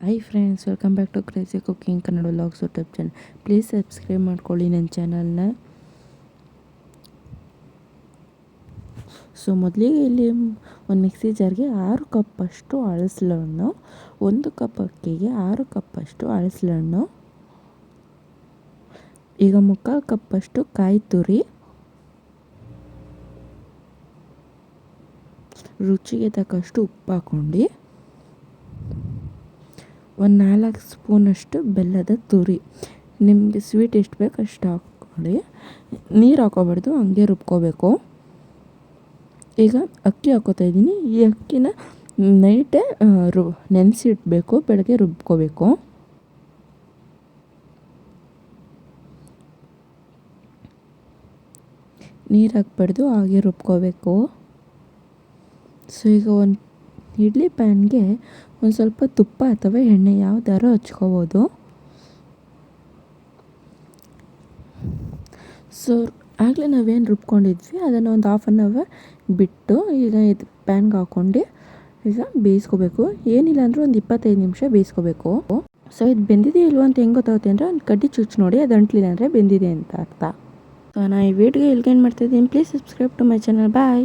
Hi friends welcome back to crazy cooking Kannada vlogs YouTube channel please subscribe ಮಾಡ್ಕೊಳ್ಳಿ ನನ್ನ ಚಾನಲ್ನ so ಮೊದಲಿಗೆ ಇಲ್ಲಿ ಒಂದು ಮಿಕ್ಸಿ ಜಾರ್ಗೆ ಆರು ಕಪ್ಪಷ್ಟು ಅಳಸಲಣ್ಣು, ಒಂದು ಕಪ್ ಅಕ್ಕಿಗೆ ಆರು ಕಪ್ಪಷ್ಟು ಅಳಸಲಣ್ಣು, ಈಗ ಮುಕ್ಕಾಲು ಕಪ್ಪಷ್ಟು ಕಾಯಿ ತುರಿ, ರುಚಿಗೆ ತಕ್ಕಷ್ಟು ಉಪ್ಪು ಹಾಕ್ಕೊಂಡು ಒಂದು ನಾಲ್ಕು ಸ್ಪೂನಷ್ಟು ಬೆಲ್ಲದ ತುರಿ. ನಿಮಗೆ ಸ್ವೀಟ್ ಎಷ್ಟು ಬೇಕು ಅಷ್ಟು ಹಾಕ್ಕೊಳ್ಳಿ. ನೀರು ಹಾಕೋಬಾರ್ದು ಹಂಗೆ ರುಬ್ಕೋಬೇಕು. ಈಗ ಅಕ್ಕಿ ಹಾಕೋತಾ ಇದ್ದೀನಿ. ಈ ಅಕ್ಕಿನ ನೈಟೇ ರು, ನೆನೆಸಿಡ್ಬೇಕು, ಬೆಳಗ್ಗೆ ರುಬ್ಕೋಬೇಕು. ನೀರು ಹಾಕ್ಬಾರ್ದು, ಹಾಗೆ ರುಬ್ಕೋಬೇಕು. ಸೊ, ಈಗ ಒಂದು ಇಡ್ಲಿ ಪ್ಯಾನ್ಗೆ ಒಂದು ಸ್ವಲ್ಪ ತುಪ್ಪ ಅಥವಾ ಎಣ್ಣೆ ಯಾವ್ದಾರು ಹಚ್ಕೋಬೋದು. ಸೊ ಆಗಲೇ ನಾವೇನು ರುಬ್ಕೊಂಡಿದ್ವಿ, ಅದನ್ನು ಒಂದು ಹಾಫ್ ಆನ್ ಅವರ್ ಬಿಟ್ಟು ಈಗ ಇದು ಪ್ಯಾನ್ಗೆ ಹಾಕ್ಕೊಂಡು ಈಗ ಬೇಯಿಸ್ಕೋಬೇಕು. ಏನಿಲ್ಲ ಅಂದರೂ ಒಂದು ಇಪ್ಪತ್ತೈದು ನಿಮಿಷ ಬೇಯಿಸ್ಕೋಬೇಕು. ಸೊ ಇದು ಬೆಂದಿದೆ ಇಲ್ವ ಅಂತ ಹೆಂಗೆ ಗೊತ್ತಾಗುತ್ತೆ ಅಂದರೆ ಒಂದು ಕಡ್ಡಿ ಚುಚ್ಚು ನೋಡಿ, ಅದು ಅಂಟ್ಲಿಲ್ಲ ಅಂದರೆ ಬೆಂದಿದೆ ಅಂತ ಅರ್ಥ. ಸೊ ನಾನು ಈ ವಿಡಿಯೋ ಏನು ಮಾಡ್ತಾಯಿದ್ದೀನಿ please subscribe to my channel bye